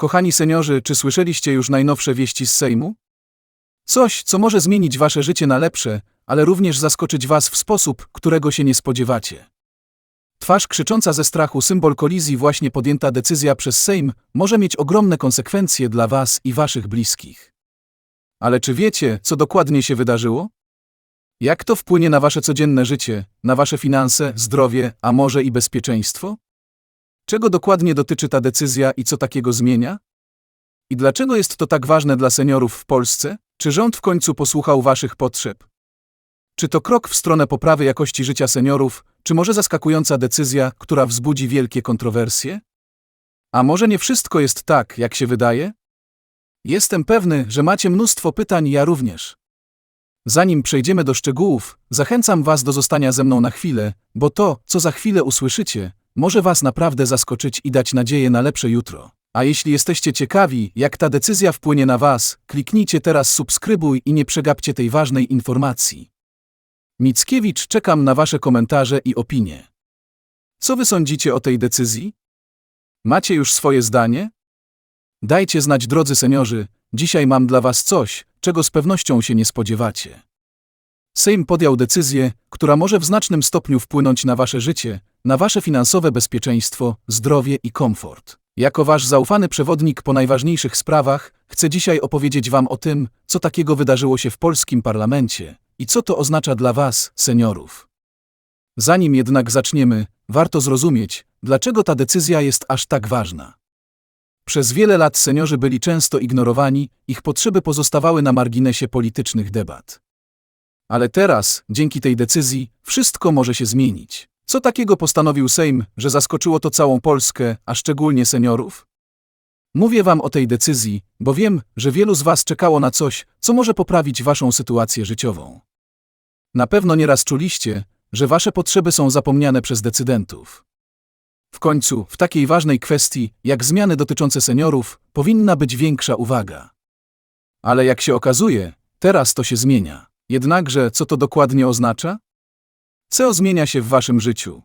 Kochani seniorzy, czy słyszeliście już najnowsze wieści z Sejmu? Coś, co może zmienić wasze życie na lepsze, ale również zaskoczyć was w sposób, którego się nie spodziewacie. Twarz krzycząca ze strachu symbol kolizji właśnie podjęta decyzja przez Sejm może mieć ogromne konsekwencje dla was i waszych bliskich. Ale czy wiecie, co dokładnie się wydarzyło? Jak to wpłynie na wasze codzienne życie, na wasze finanse, zdrowie, a może i bezpieczeństwo? Czego dokładnie dotyczy ta decyzja i co takiego zmienia? I dlaczego jest to tak ważne dla seniorów w Polsce? Czy rząd w końcu posłuchał waszych potrzeb? Czy to krok w stronę poprawy jakości życia seniorów, czy może zaskakująca decyzja, która wzbudzi wielkie kontrowersje? A może nie wszystko jest tak, jak się wydaje? Jestem pewny, że macie mnóstwo pytań, ja również. Zanim przejdziemy do szczegółów, zachęcam Was do zostania ze mną na chwilę, bo to, co za chwilę usłyszycie, może Was naprawdę zaskoczyć i dać nadzieję na lepsze jutro. A jeśli jesteście ciekawi, jak ta decyzja wpłynie na Was, kliknijcie teraz subskrybuj i nie przegapcie tej ważnej informacji. Mickiewicz, czekam na Wasze komentarze i opinie. Co Wy sądzicie o tej decyzji? Macie już swoje zdanie? Dajcie znać, drodzy seniorzy, dzisiaj mam dla Was coś, czego z pewnością się nie spodziewacie. Sejm podjął decyzję, która może w znacznym stopniu wpłynąć na Wasze życie, na Wasze finansowe bezpieczeństwo, zdrowie i komfort. Jako Wasz zaufany przewodnik po najważniejszych sprawach, chcę dzisiaj opowiedzieć Wam o tym, co takiego wydarzyło się w polskim parlamencie i co to oznacza dla Was, seniorów. Zanim jednak zaczniemy, warto zrozumieć, dlaczego ta decyzja jest aż tak ważna. Przez wiele lat seniorzy byli często ignorowani, ich potrzeby pozostawały na marginesie politycznych debat. Ale teraz, dzięki tej decyzji, wszystko może się zmienić. Co takiego postanowił Sejm, że zaskoczyło to całą Polskę, a szczególnie seniorów? Mówię Wam o tej decyzji, bo wiem, że wielu z Was czekało na coś, co może poprawić Waszą sytuację życiową. Na pewno nieraz czuliście, że Wasze potrzeby są zapomniane przez decydentów. W końcu, w takiej ważnej kwestii, jak zmiany dotyczące seniorów, powinna być większa uwaga. Ale jak się okazuje, teraz to się zmienia. Jednakże, co to dokładnie oznacza? Co zmienia się w waszym życiu?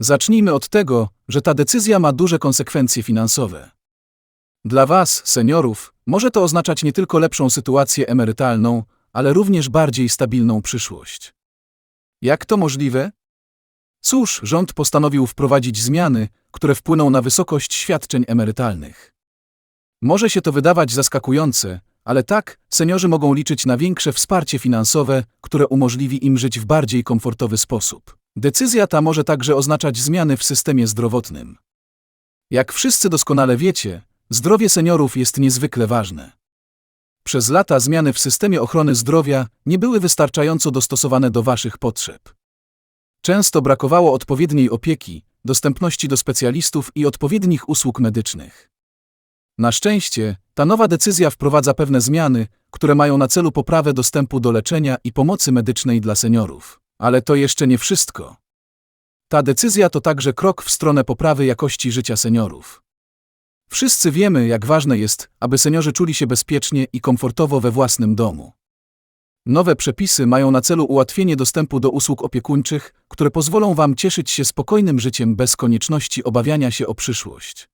Zacznijmy od tego, że ta decyzja ma duże konsekwencje finansowe. Dla was, seniorów, może to oznaczać nie tylko lepszą sytuację emerytalną, ale również bardziej stabilną przyszłość. Jak to możliwe? Cóż, rząd postanowił wprowadzić zmiany, które wpłyną na wysokość świadczeń emerytalnych. Może się to wydawać zaskakujące, ale tak, seniorzy mogą liczyć na większe wsparcie finansowe, które umożliwi im żyć w bardziej komfortowy sposób. Decyzja ta może także oznaczać zmiany w systemie zdrowotnym. Jak wszyscy doskonale wiecie, zdrowie seniorów jest niezwykle ważne. Przez lata zmiany w systemie ochrony zdrowia nie były wystarczająco dostosowane do Waszych potrzeb. Często brakowało odpowiedniej opieki, dostępności do specjalistów i odpowiednich usług medycznych. Na szczęście, ta nowa decyzja wprowadza pewne zmiany, które mają na celu poprawę dostępu do leczenia i pomocy medycznej dla seniorów. Ale to jeszcze nie wszystko. Ta decyzja to także krok w stronę poprawy jakości życia seniorów. Wszyscy wiemy, jak ważne jest, aby seniorzy czuli się bezpiecznie i komfortowo we własnym domu. Nowe przepisy mają na celu ułatwienie dostępu do usług opiekuńczych, które pozwolą Wam cieszyć się spokojnym życiem bez konieczności obawiania się o przyszłość.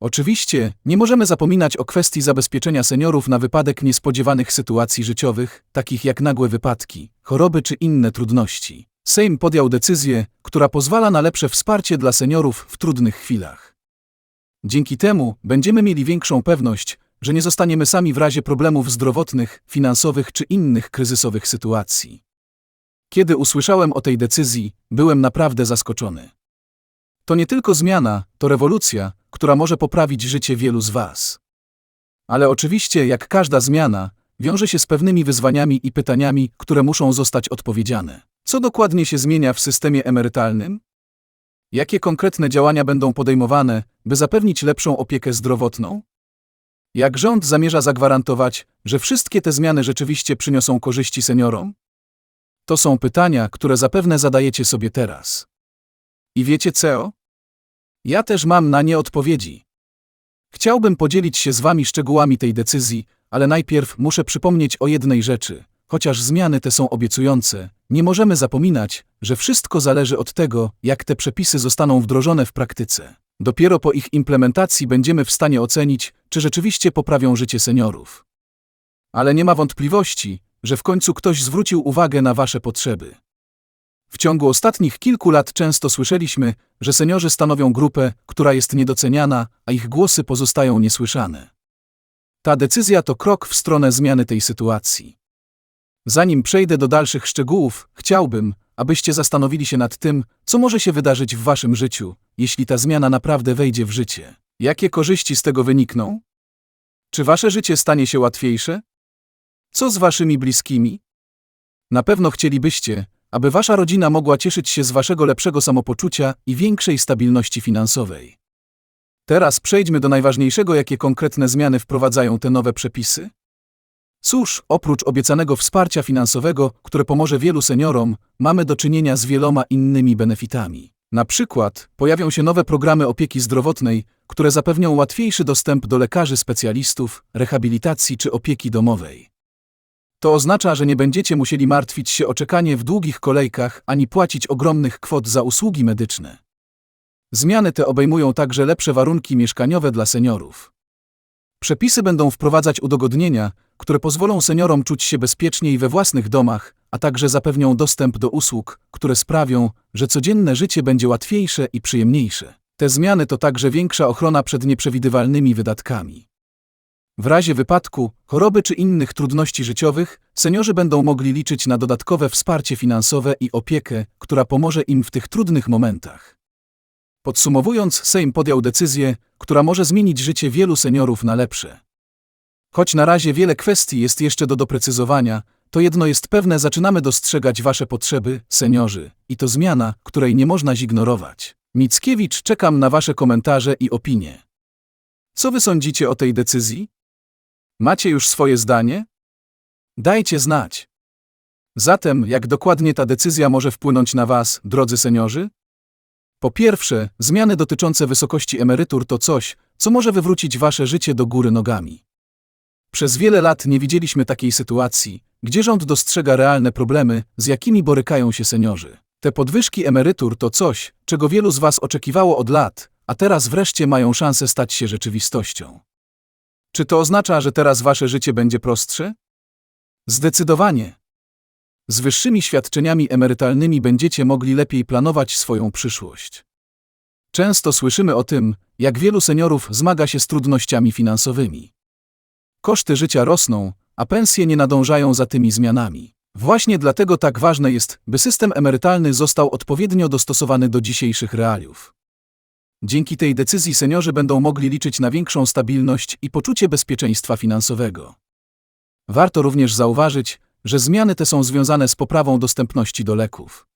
Oczywiście, nie możemy zapominać o kwestii zabezpieczenia seniorów na wypadek niespodziewanych sytuacji życiowych, takich jak nagłe wypadki, choroby czy inne trudności. Sejm podjął decyzję, która pozwala na lepsze wsparcie dla seniorów w trudnych chwilach. Dzięki temu będziemy mieli większą pewność, że nie zostaniemy sami w razie problemów zdrowotnych, finansowych czy innych kryzysowych sytuacji. Kiedy usłyszałem o tej decyzji, byłem naprawdę zaskoczony. To nie tylko zmiana, to rewolucja, która może poprawić życie wielu z Was. Ale oczywiście, jak każda zmiana, wiąże się z pewnymi wyzwaniami i pytaniami, które muszą zostać odpowiedziane. Co dokładnie się zmienia w systemie emerytalnym? Jakie konkretne działania będą podejmowane, by zapewnić lepszą opiekę zdrowotną? Jak rząd zamierza zagwarantować, że wszystkie te zmiany rzeczywiście przyniosą korzyści seniorom? To są pytania, które zapewne zadajecie sobie teraz. I wiecie co? Ja też mam na nie odpowiedzi. Chciałbym podzielić się z Wami szczegółami tej decyzji, ale najpierw muszę przypomnieć o jednej rzeczy. Chociaż zmiany te są obiecujące, nie możemy zapominać, że wszystko zależy od tego, jak te przepisy zostaną wdrożone w praktyce. Dopiero po ich implementacji będziemy w stanie ocenić, czy rzeczywiście poprawią życie seniorów. Ale nie ma wątpliwości, że w końcu ktoś zwrócił uwagę na Wasze potrzeby. W ciągu ostatnich kilku lat często słyszeliśmy, że seniorzy stanowią grupę, która jest niedoceniana, a ich głosy pozostają niesłyszane. Ta decyzja to krok w stronę zmiany tej sytuacji. Zanim przejdę do dalszych szczegółów, chciałbym, abyście zastanowili się nad tym, co może się wydarzyć w waszym życiu, jeśli ta zmiana naprawdę wejdzie w życie. Jakie korzyści z tego wynikną? Czy wasze życie stanie się łatwiejsze? Co z waszymi bliskimi? Na pewno chcielibyście, aby wasza rodzina mogła cieszyć się z waszego lepszego samopoczucia i większej stabilności finansowej. Teraz przejdźmy do najważniejszego, jakie konkretne zmiany wprowadzają te nowe przepisy. Cóż, oprócz obiecanego wsparcia finansowego, które pomoże wielu seniorom, mamy do czynienia z wieloma innymi benefitami. Na przykład pojawią się nowe programy opieki zdrowotnej, które zapewnią łatwiejszy dostęp do lekarzy specjalistów, rehabilitacji czy opieki domowej. To oznacza, że nie będziecie musieli martwić się o czekanie w długich kolejkach ani płacić ogromnych kwot za usługi medyczne. Zmiany te obejmują także lepsze warunki mieszkaniowe dla seniorów. Przepisy będą wprowadzać udogodnienia, które pozwolą seniorom czuć się bezpieczniej we własnych domach, a także zapewnią dostęp do usług, które sprawią, że codzienne życie będzie łatwiejsze i przyjemniejsze. Te zmiany to także większa ochrona przed nieprzewidywalnymi wydatkami. W razie wypadku, choroby czy innych trudności życiowych, seniorzy będą mogli liczyć na dodatkowe wsparcie finansowe i opiekę, która pomoże im w tych trudnych momentach. Podsumowując, Sejm podjął decyzję, która może zmienić życie wielu seniorów na lepsze. Choć na razie wiele kwestii jest jeszcze do doprecyzowania, to jedno jest pewne, zaczynamy dostrzegać Wasze potrzeby, seniorzy, i to zmiana, której nie można zignorować. Mickiewicz, czekam na Wasze komentarze i opinie. Co Wy sądzicie o tej decyzji? Macie już swoje zdanie? Dajcie znać. Zatem, jak dokładnie ta decyzja może wpłynąć na Was, drodzy seniorzy? Po pierwsze, zmiany dotyczące wysokości emerytur to coś, co może wywrócić Wasze życie do góry nogami. Przez wiele lat nie widzieliśmy takiej sytuacji, gdzie rząd dostrzega realne problemy, z jakimi borykają się seniorzy. Te podwyżki emerytur to coś, czego wielu z Was oczekiwało od lat, a teraz wreszcie mają szansę stać się rzeczywistością. Czy to oznacza, że teraz Wasze życie będzie prostsze? Zdecydowanie. Z wyższymi świadczeniami emerytalnymi będziecie mogli lepiej planować swoją przyszłość. Często słyszymy o tym, jak wielu seniorów zmaga się z trudnościami finansowymi. Koszty życia rosną, a pensje nie nadążają za tymi zmianami. Właśnie dlatego tak ważne jest, by system emerytalny został odpowiednio dostosowany do dzisiejszych realiów. Dzięki tej decyzji seniorzy będą mogli liczyć na większą stabilność i poczucie bezpieczeństwa finansowego. Warto również zauważyć, że zmiany te są związane z poprawą dostępności do leków.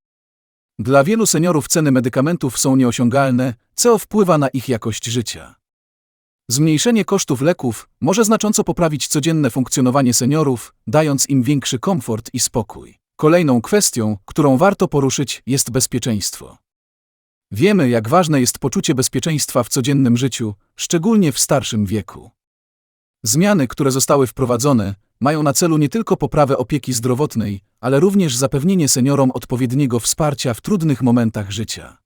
Dla wielu seniorów ceny medykamentów są nieosiągalne, co wpływa na ich jakość życia. Zmniejszenie kosztów leków może znacząco poprawić codzienne funkcjonowanie seniorów, dając im większy komfort i spokój. Kolejną kwestią, którą warto poruszyć, jest bezpieczeństwo. Wiemy, jak ważne jest poczucie bezpieczeństwa w codziennym życiu, szczególnie w starszym wieku. Zmiany, które zostały wprowadzone, mają na celu nie tylko poprawę opieki zdrowotnej, ale również zapewnienie seniorom odpowiedniego wsparcia w trudnych momentach życia.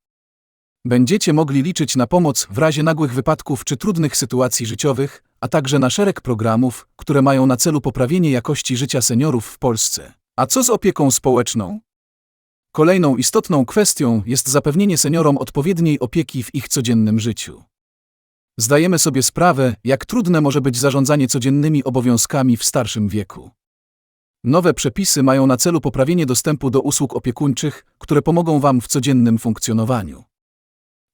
Będziecie mogli liczyć na pomoc w razie nagłych wypadków czy trudnych sytuacji życiowych, a także na szereg programów, które mają na celu poprawienie jakości życia seniorów w Polsce. A co z opieką społeczną? Kolejną istotną kwestią jest zapewnienie seniorom odpowiedniej opieki w ich codziennym życiu. Zdajemy sobie sprawę, jak trudne może być zarządzanie codziennymi obowiązkami w starszym wieku. Nowe przepisy mają na celu poprawienie dostępu do usług opiekuńczych, które pomogą Wam w codziennym funkcjonowaniu.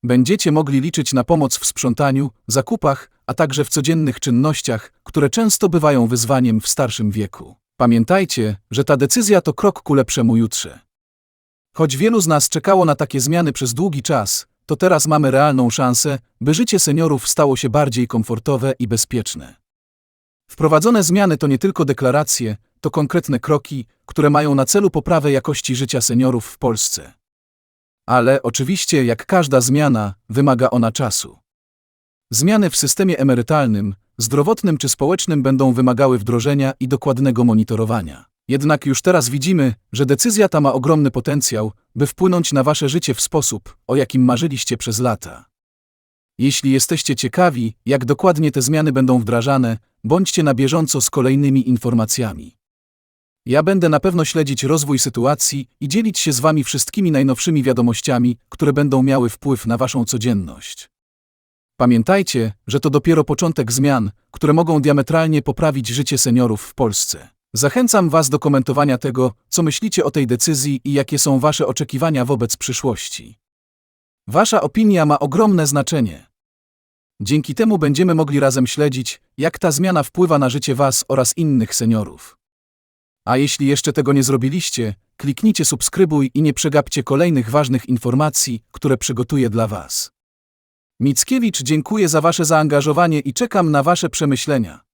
Będziecie mogli liczyć na pomoc w sprzątaniu, zakupach, a także w codziennych czynnościach, które często bywają wyzwaniem w starszym wieku. Pamiętajcie, że ta decyzja to krok ku lepszemu jutrze. Choć wielu z nas czekało na takie zmiany przez długi czas, to teraz mamy realną szansę, by życie seniorów stało się bardziej komfortowe i bezpieczne. Wprowadzone zmiany to nie tylko deklaracje, to konkretne kroki, które mają na celu poprawę jakości życia seniorów w Polsce. Ale oczywiście, jak każda zmiana, wymaga ona czasu. Zmiany w systemie emerytalnym, zdrowotnym czy społecznym będą wymagały wdrożenia i dokładnego monitorowania. Jednak już teraz widzimy, że decyzja ta ma ogromny potencjał, by wpłynąć na wasze życie w sposób, o jakim marzyliście przez lata. Jeśli jesteście ciekawi, jak dokładnie te zmiany będą wdrażane, bądźcie na bieżąco z kolejnymi informacjami. Ja będę na pewno śledzić rozwój sytuacji i dzielić się z Wami wszystkimi najnowszymi wiadomościami, które będą miały wpływ na Waszą codzienność. Pamiętajcie, że to dopiero początek zmian, które mogą diametralnie poprawić życie seniorów w Polsce. Zachęcam Was do komentowania tego, co myślicie o tej decyzji i jakie są Wasze oczekiwania wobec przyszłości. Wasza opinia ma ogromne znaczenie. Dzięki temu będziemy mogli razem śledzić, jak ta zmiana wpływa na życie Was oraz innych seniorów. A jeśli jeszcze tego nie zrobiliście, kliknijcie subskrybuj i nie przegapcie kolejnych ważnych informacji, które przygotuję dla Was. Mickiewicz dziękuję za Wasze zaangażowanie i czekam na Wasze przemyślenia.